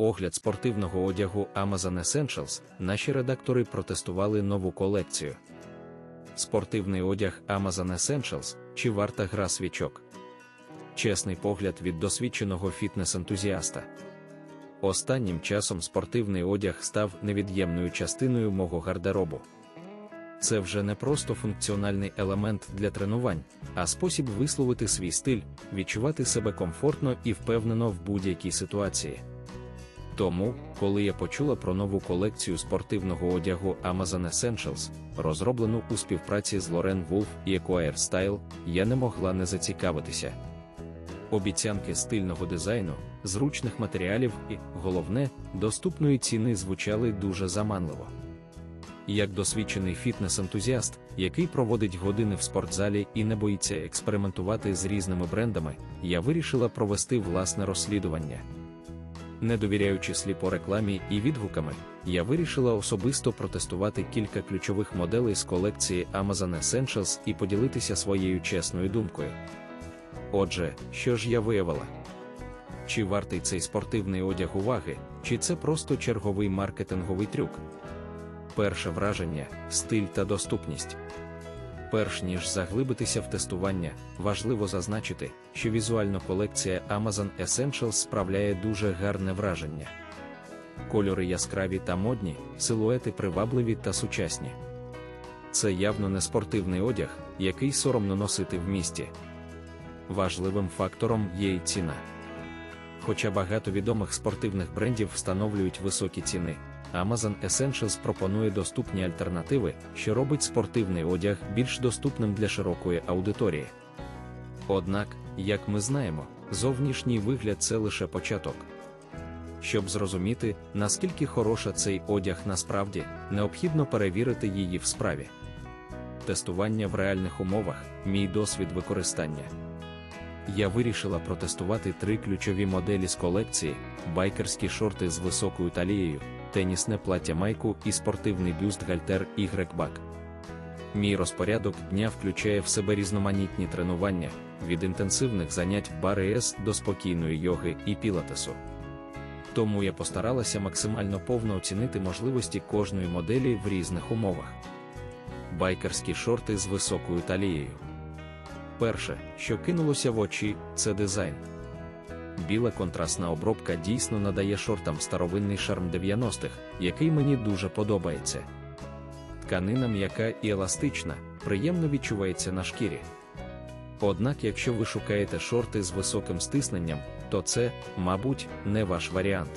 Огляд спортивного одягу Amazon Essentials наші редактори протестували нову колекцію. Спортивний одяг Amazon Essentials чи варта гра свічок. Чесний погляд від досвідченого фітнес-ентузіаста. Останнім часом спортивний одяг став невід'ємною частиною мого гардеробу. Це вже не просто функціональний елемент для тренувань, а спосіб висловити свій стиль, відчувати себе комфортно і впевнено в будь-якій ситуації. Тому, коли я почула про нову колекцію спортивного одягу Amazon Essentials, розроблену у співпраці з Lauren Wolf і Acquire Style, я не могла не зацікавитися. Обіцянки стильного дизайну, зручних матеріалів і, головне, доступної ціни звучали дуже заманливо. Як досвідчений фітнес-ентузіаст, який проводить години в спортзалі і не боїться експериментувати з різними брендами, я вирішила провести власне розслідування. Не довіряючи сліпо рекламі і відгуками, я вирішила особисто протестувати кілька ключових моделей з колекції Amazon Essentials і поділитися своєю чесною думкою. Отже, що ж я виявила? Чи вартий цей спортивний одяг уваги, чи це просто черговий маркетинговий трюк? Перше враження стиль та доступність. Перш ніж заглибитися в тестування, важливо зазначити, що візуальна колекція Amazon Essentials справляє дуже гарне враження. Кольори яскраві та модні, силуети привабливі та сучасні. Це явно не спортивний одяг, який соромно носити в місті. Важливим фактором є і ціна. Хоча багато відомих спортивних брендів встановлюють високі ціни, Amazon Essentials пропонує доступні альтернативи, що робить спортивний одяг більш доступним для широкої аудиторії. Однак, як ми знаємо, зовнішній вигляд це лише початок. Щоб зрозуміти, наскільки хороша цей одяг насправді, необхідно перевірити її в справі. Тестування в реальних умовах мій досвід використання. Я вирішила протестувати три ключові моделі з колекції: байкерські шорти з високою талією, тенісне плаття майку і спортивний бюст гальтер Y-Back. Мій розпорядок дня включає в себе різноманітні тренування від інтенсивних занять бари С до спокійної йоги і пілатесу. Тому я постаралася максимально повно оцінити можливості кожної моделі в різних умовах. Байкерські шорти з високою талією. Перше, що кинулося в очі, це дизайн. Біла контрастна обробка дійсно надає шортам старовинний шарм 90-х, який мені дуже подобається. Тканина м'яка і еластична, приємно відчувається на шкірі. Однак, якщо ви шукаєте шорти з високим стисненням, то це, мабуть, не ваш варіант.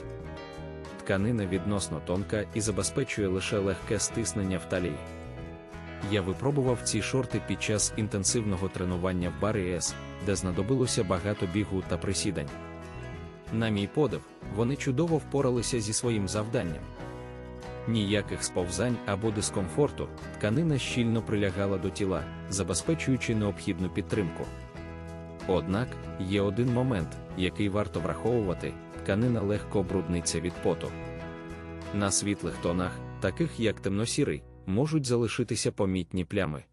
Тканина відносно тонка і забезпечує лише легке стиснення в талії. Я випробував ці шорти під час інтенсивного тренування в барі С, де знадобилося багато бігу та присідань. На мій подив, вони чудово впоралися зі своїм завданням. Ніяких сповзань або дискомфорту, тканина щільно прилягала до тіла, забезпечуючи необхідну підтримку. Однак є один момент, який варто враховувати: тканина легко брудниться від поту. На світлих тонах, таких як темносірий, можуть залишитися помітні плями.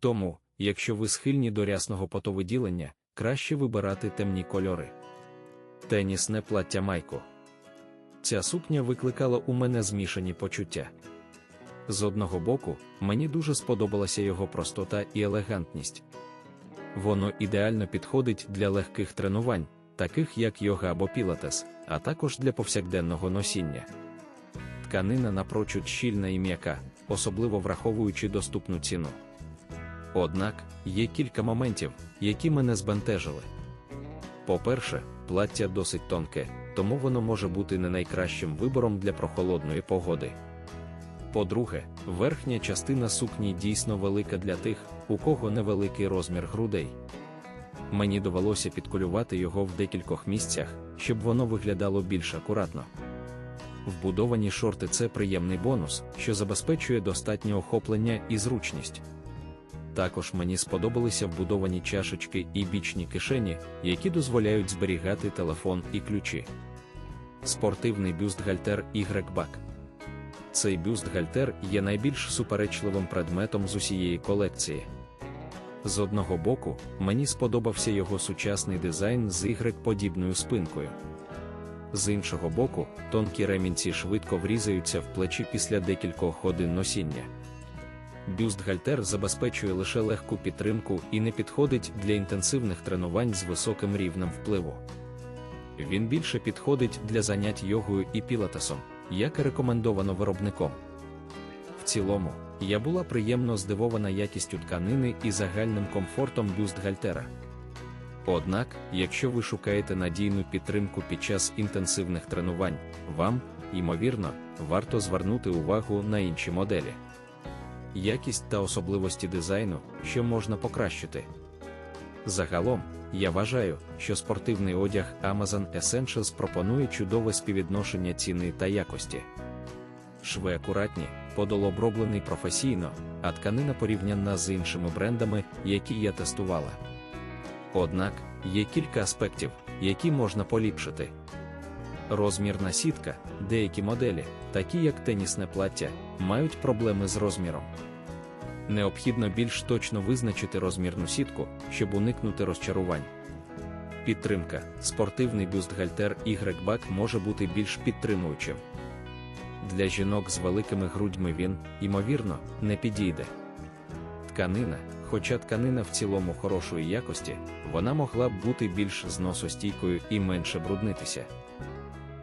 Тому, якщо ви схильні до рясного потовиділення, краще вибирати темні кольори. Тенісне плаття майку. Ця сукня викликала у мене змішані почуття. З одного боку, мені дуже сподобалася його простота і елегантність. Воно ідеально підходить для легких тренувань, таких як йога або пілатес, а також для повсякденного носіння. Тканина напрочуд щільна і м'яка, особливо враховуючи доступну ціну. Однак є кілька моментів, які мене збентежили. По-перше, плаття досить тонке, тому воно може бути не найкращим вибором для прохолодної погоди. По-друге, верхня частина сукні дійсно велика для тих, у кого невеликий розмір грудей. Мені довелося підкулювати його в декількох місцях, щоб воно виглядало більш акуратно. Вбудовані шорти це приємний бонус, що забезпечує достатнє охоплення і зручність. Також мені сподобалися вбудовані чашечки і бічні кишені, які дозволяють зберігати телефон і ключі. Спортивний бюст гальтер Y-Back. Цей бюст гальтер є найбільш суперечливим предметом з усієї колекції. З одного боку, мені сподобався його сучасний дизайн з Y-подібною спинкою. З іншого боку, тонкі ремінці швидко врізаються в плечі після декількох годин носіння. Бюстгальтер забезпечує лише легку підтримку і не підходить для інтенсивних тренувань з високим рівнем впливу. Він більше підходить для занять йогою і пілатесом, як і рекомендовано виробником. В цілому, я була приємно здивована якістю тканини і загальним комфортом бюстгальтера. Однак, якщо ви шукаєте надійну підтримку під час інтенсивних тренувань, вам, ймовірно, варто звернути увагу на інші моделі. Якість та особливості дизайну, що можна покращити. Загалом, я вважаю, що спортивний одяг Amazon Essentials пропонує чудове співвідношення ціни та якості. Шви акуратні, подол оброблений професійно, а тканина порівняна з іншими брендами, які я тестувала. Однак, є кілька аспектів, які можна поліпшити. Розмірна сітка, деякі моделі, такі як тенісне плаття, мають проблеми з розміром. Необхідно більш точно визначити розмірну сітку, щоб уникнути розчарувань. Підтримка. Спортивний бюстгальтер Y-Back може бути більш підтримуючим. Для жінок з великими грудьми він, ймовірно, не підійде. Тканина, хоча тканина в цілому хорошої якості, вона могла б бути більш зносостійкою і менше бруднитися.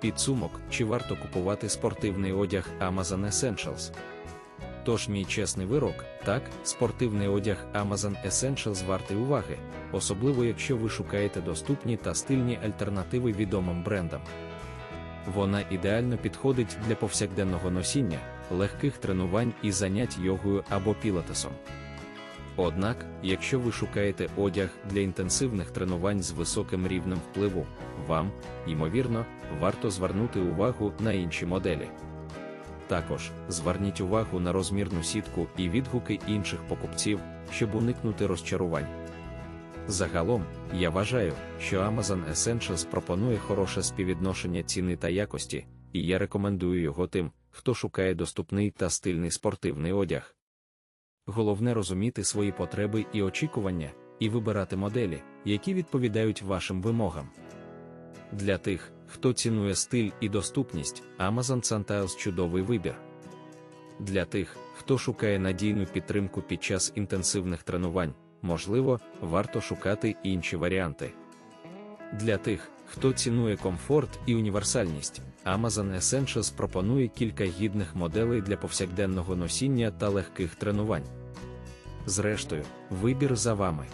Підсумок, чи варто купувати спортивний одяг Amazon Essentials? Тож мій чесний вирок, так, спортивний одяг Amazon Essentials вартий уваги, особливо якщо ви шукаєте доступні та стильні альтернативи відомим брендам. Вона ідеально підходить для повсякденного носіння, легких тренувань і занять йогою або пілатесом. Однак, якщо ви шукаєте одяг для інтенсивних тренувань з високим рівнем впливу, вам, ймовірно, варто звернути увагу на інші моделі. Також зверніть увагу на розмірну сітку і відгуки інших покупців, щоб уникнути розчарувань. Загалом, я вважаю, що Amazon Essentials пропонує хороше співвідношення ціни та якості, і я рекомендую його тим, хто шукає доступний та стильний спортивний одяг. Головне розуміти свої потреби і очікування, і вибирати моделі, які відповідають вашим вимогам. Для тих, хто цінує стиль і доступність, Amazon Santiles чудовий вибір. Для тих, хто шукає надійну підтримку під час інтенсивних тренувань, можливо, варто шукати інші варіанти. Для тих, хто цінує комфорт і універсальність, Amazon Essentials пропонує кілька гідних моделей для повсякденного носіння та легких тренувань. Зрештою, вибір за вами.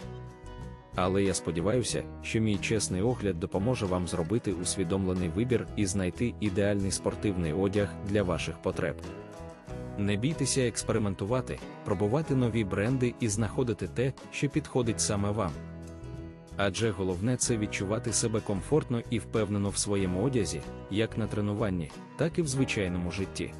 Але я сподіваюся, що мій чесний огляд допоможе вам зробити усвідомлений вибір і знайти ідеальний спортивний одяг для ваших потреб. Не бійтеся експериментувати, пробувати нові бренди і знаходити те, що підходить саме вам. Адже головне це відчувати себе комфортно і впевнено в своєму одязі, як на тренуванні, так і в звичайному житті.